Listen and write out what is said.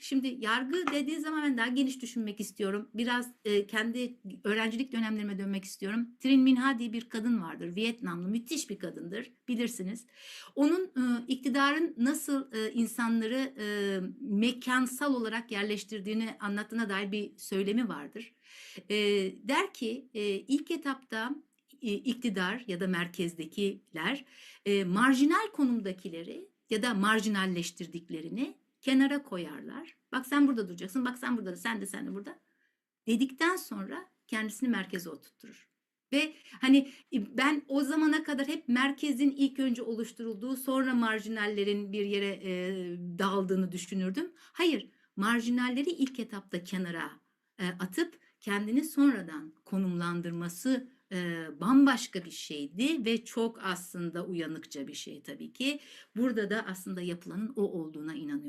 Şimdi yargı dediği zaman ben daha geniş düşünmek istiyorum. Biraz e, kendi öğrencilik dönemlerime dönmek istiyorum. Trin Minha diye bir kadın vardır. Vietnamlı müthiş bir kadındır. Bilirsiniz. Onun e, iktidarın nasıl e, insanları e, mekansal olarak yerleştirdiğini anlattığına dair bir söylemi vardır. E, der ki e, ilk etapta e, iktidar ya da merkezdekiler e, marjinal konumdakileri ya da marjinalleştirdiklerini kenara koyarlar. Bak sen burada duracaksın, bak sen burada, sen de sen de burada. Dedikten sonra kendisini merkeze oturtturur. Ve hani e, ben o zamana kadar hep merkezin ilk önce oluşturulduğu sonra marjinallerin bir yere e, dağıldığını düşünürdüm. Hayır, marjinalleri ilk etapta kenara e, atıp kendini sonradan konumlandırması e, bambaşka bir şeydi ve çok aslında uyanıkça bir şey tabii ki. Burada da aslında yapılanın o olduğuna inanıyorum.